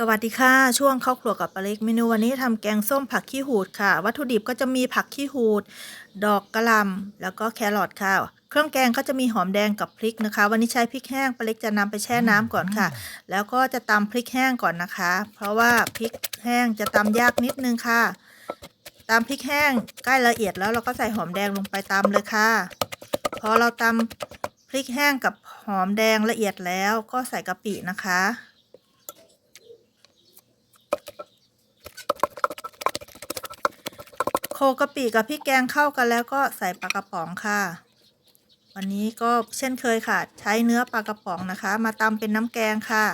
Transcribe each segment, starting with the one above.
สวัสดีค่ะ ช่วงเข้าครัวกับปลาเล็กเมนูวันนี้ทำแกงส้มผักขี้หูดค่ะ วัตถุดิบก็จะมีผักขี้หูด ดอกกระลำแล้วก็แครอทค่ะ เครื่องแกงก็จะมีหอมแดงกับพริกนะคะ วันนี้ใช้พริกแห้งปลาเล็กจะนำไปแช่น้ำก่อนค่ะ แล้วก็จะตำพริกแห้งก่อนนะคะ เพราะว่าพริกแห้งจะตำยากนิดนึงค่ะตำพริกแห้งใกล้ละเอียดแล้วเราก็ใส่หอมแดงลงไปตำเลยค่ะพอเราตำพริกแห้งกับหอมแดงละเอียดแล้วก็ใส่กะปินะคะ โคกะปิกับพริกแกงเข้ากันแล้วก็ใส่ปลากระป๋องค่ะ วันนี้ก็เช่นเคยค่ะ ใช้เนื้อปลากระป๋องนะคะ มาตำเป็นน้ำแกงค่ะ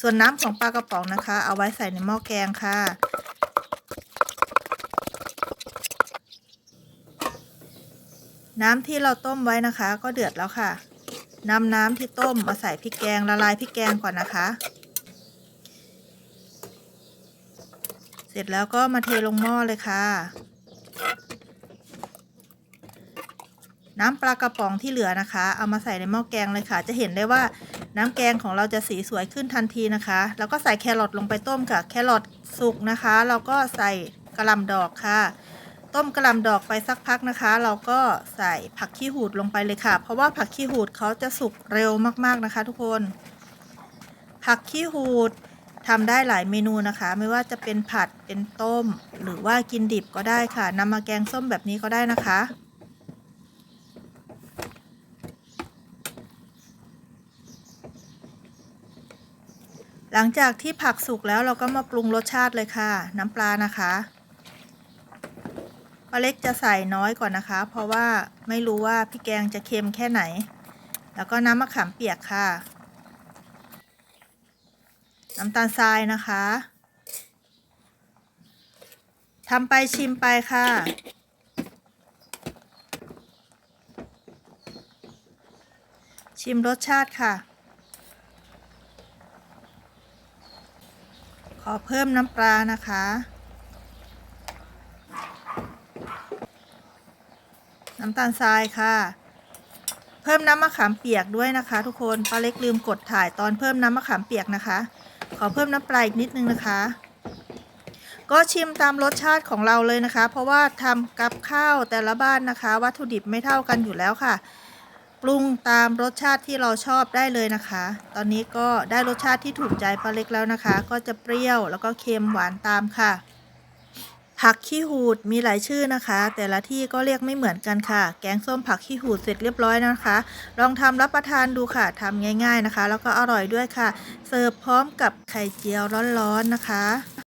ส่วนน้ำของปลากระป๋องนะคะ เอาไว้ใส่ในหม้อแกงค่ะน้ำที่เราต้มไว้นะคะ ก็เดือดแล้วค่ะนำน้ำที่ต้มมาใส่พริกแกงละลายพริกแกงก่อนนะคะ เส ร็จแล้วก็มาเทลงหม้อเลยค่ะ น้ำปลากระป๋องที่เหลือนะคะ เอามาใส่ในหม้อแกงเลยค่ะ จะเห็นได้ว่าน้ำแกงของเราจะสีสวยขึ้นทันทีนะคะ แล้วก็ใส่แครอทลงไปต้มค่ะ แครอทสุกนะคะ เราก็ใส่กระหล่ำดอกค่ะ ต้มกระหล่ำดอกไปสักพักนะคะ เราก็ใส่ผักขี้หูดลงไปเลยค่ะ เพราะว่าผักขี้หูดเขาจะสุกเร็วมากๆนะคะ ทุกคน ผักขี้หูด ทำได้หลายเมนูนะคะ ไม่ว่าจะเป็นผัดเป็นต้ม หรือว่ากินดิบก็ได้ค่ะนำมาแกงส้มแบบนี้ก็ได้นะคะ หลังจากที่ผักสุกแล้วเราก็มาปรุงรสชาติเลยค่ะ น้ำปลานะคะปลาเล็กจะใส่น้อยก่อนนะคะ เพราะว่าไม่รู้ว่าพี่แกงจะเค็มแค่ไหน แล้วก็น้ำมะขามเปียกค่ะ น้ำตาลทรายนะคะทำไปชิมไปค่ะ ชิมรสชาติค่ะ ขอเพิ่มน้ำปลานะคะ น้ำตาลทรายค่ะ เพิ่มน้ำมะขามเปียกด้วยนะคะ ทุกคนป้าเล็กลืมกดถ่ายตอนเพิ่มน้ำมะขามเปียกนะคะ ขอเพิ่มน้ำปลาอีกนิดนึงนะคะ ก็ชิมตามรสชาติของเราเลยนะคะ เพราะว่าทำกับข้าวแต่ละบ้านนะคะ วัตถุดิบไม่เท่ากันอยู่แล้วค่ะ ปรุงตามรสชาติที่เราชอบได้เลยนะคะ ตอนนี้ก็ได้รสชาติที่ถูกใจป้าเล็กแล้วนะคะ ก็จะเปรี้ยวแล้วก็เค็มหวานตามค่ะ ผักขี้หูดมีหลายชื่อนะคะ แต่ละที่ก็เรียกไม่เหมือนกันค่ะ แกงส้มผักขี้หูดเสร็จเรียบร้อยนะคะ ลองทำรับประทานดูค่ะทำง่าย ๆนะคะ แล้วก็อร่อยด้วยค่ะ เสิร์ฟพร้อมกับไข่เจียวร้อนๆนะคะ